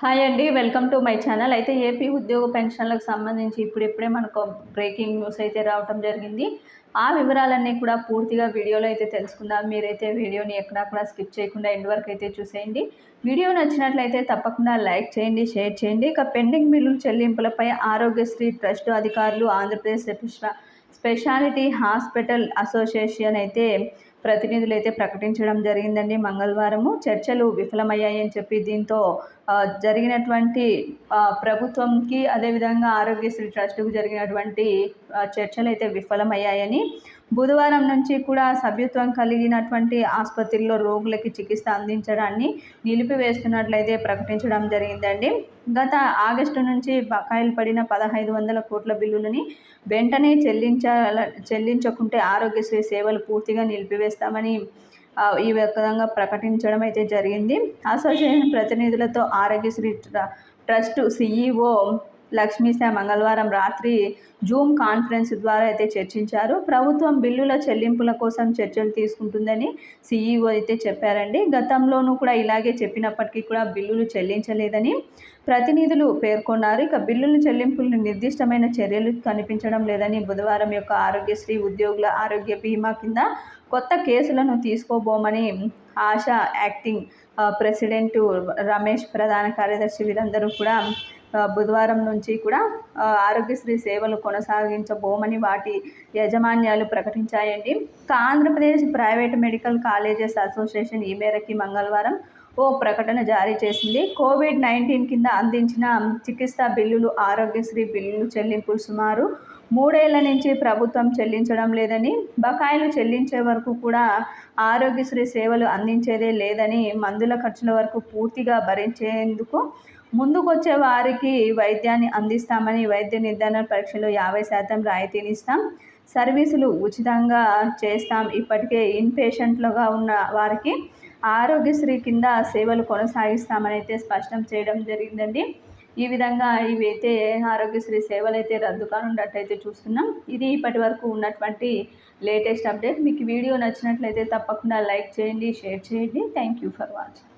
Hi అండి welcome to my channel. అయితే AP ఉద్యోగ పెన్షన్లకు సంబంధించి ఇప్పుడిప్పుడే మనకు బ్రేకింగ్ న్యూస్ అయితే రావటం జరిగింది. ఆ వివరాలన్నీ కూడా పూర్తిగా వీడియోలో అయితే తెలుసుకుందాం. మీరైతే వీడియోని ఎక్కడా కూడా స్కిప్ చేయకుండా ఎండ్ వరకు అయితే చూసేయండి. వీడియో నచ్చినట్లయితే తప్పకుండా లైక్ చేయండి షేర్ చేయండి. ఇక పెండింగ్ బిల్లుల చెల్లింపులపై ఆరోగ్యశ్రీ ట్రస్ట్ అధికారులు ఆంధ్రప్రదేశ్ స్పెషాలిటీ హాస్పిటల్ అసోసియేషన్ అయితే ప్రతినిధులు అయితే ప్రకటించడం జరిగిందండి. మంగళవారము చర్చలు విఫలమయ్యాయని చెప్పి దీంతో జరిగినటువంటి ప్రభుత్వంకి అదేవిధంగా ఆరోగ్యశ్రీ ట్రస్టుకు జరిగినటువంటి చర్చలు అయితే విఫలమయ్యాయని బుధవారం నుంచి కూడా సభ్యత్వం కలిగినటువంటి ఆసుపత్రిలో రోగులకి చికిత్స అందించడాన్ని నిలిపివేస్తున్నట్లయితే ప్రకటించడం జరిగిందండి. గత ఆగస్టు నుంచి బకాయిలు పడిన పదహైదు వందల కోట్ల బిల్లులని వెంటనే చెల్లించాల చెల్లించకుంటే ఆరోగ్యశ్రీ సేవలు పూర్తిగా చేస్తామని ఈ విధంగా ప్రకటించడం అయితే జరిగింది. అసోసియేషన్ ప్రతినిధులతో ఆరోగ్యశ్రీ ట్రస్ట్ సిఈఓ లక్ష్మీశా మంగళవారం రాత్రి జూమ్ కాన్ఫరెన్స్ ద్వారా అయితే చర్చించారు. ప్రభుత్వం బిల్లుల చెల్లింపుల కోసం చర్చలు తీసుకుంటుందని సీఈఓ అయితే చెప్పారండి. గతంలోనూ కూడా ఇలాగే చెప్పినప్పటికీ కూడా బిల్లులు చెల్లించలేదని ప్రతినిధులు పేర్కొన్నారు. ఇక బిల్లుల చెల్లింపులు నిర్దిష్టమైన చర్యలు కనిపించడం లేదని బుధవారం యొక్క ఆరోగ్యశ్రీ ఉద్యోగుల ఆరోగ్య బీమా కింద కొత్త కేసులను తీసుకోబోమని ఆశ యాక్టింగ్ ప్రెసిడెంట్ రమేష్ ప్రధాన కార్యదర్శి వీరందరూ కూడా బుధవారం నుంచి కూడా ఆరోగ్యశ్రీ సేవలు కొనసాగించబోమని వాటి యాజమాన్యాలు ప్రకటించాయండి. Andhra Pradesh private medical colleges association ఈ మేరకి మంగళవారం ఓ ప్రకటన జారీ చేసింది. కోవిడ్ నైన్టీన్ కింద అందించిన చికిత్స బిల్లులు ఆరోగ్యశ్రీ బిల్లులు చెల్లింపులు సుమారు మూడేళ్ళ నుంచి ప్రభుత్వం చెల్లించడం లేదని బకాయిలు చెల్లించే వరకు కూడా ఆరోగ్యశ్రీ సేవలు అందించేదే లేదని మందుల ఖర్చుల వరకు పూర్తిగా భరించేందుకు ముందుకొచ్చే వారికి వైద్యాన్ని అందిస్తామని వైద్య నిర్ధారణ పరీక్షలో యాభై శాతం రాయితీనిస్తాం. సర్వీసులు ఉచితంగా చేస్తాం. ఇప్పటికే ఇన్ పేషెంట్లుగా ఉన్న వారికి ఆరోగ్యశ్రీ కింద సేవలు కొనసాగిస్తామని అయితే స్పష్టం చేయడం జరిగిందండి. ఈ విధంగా ఇవైతే ఆరోగ్యశ్రీ సేవలు అయితే రద్దు కానున్నట్టయితే చూస్తున్నాం. ఇది ఇప్పటి వరకు ఉన్నటువంటి లేటెస్ట్ అప్డేట్. మీకు వీడియో నచ్చినట్లయితే తప్పకుండా లైక్ చేయండి షేర్ చేయండి. Thank you for watching.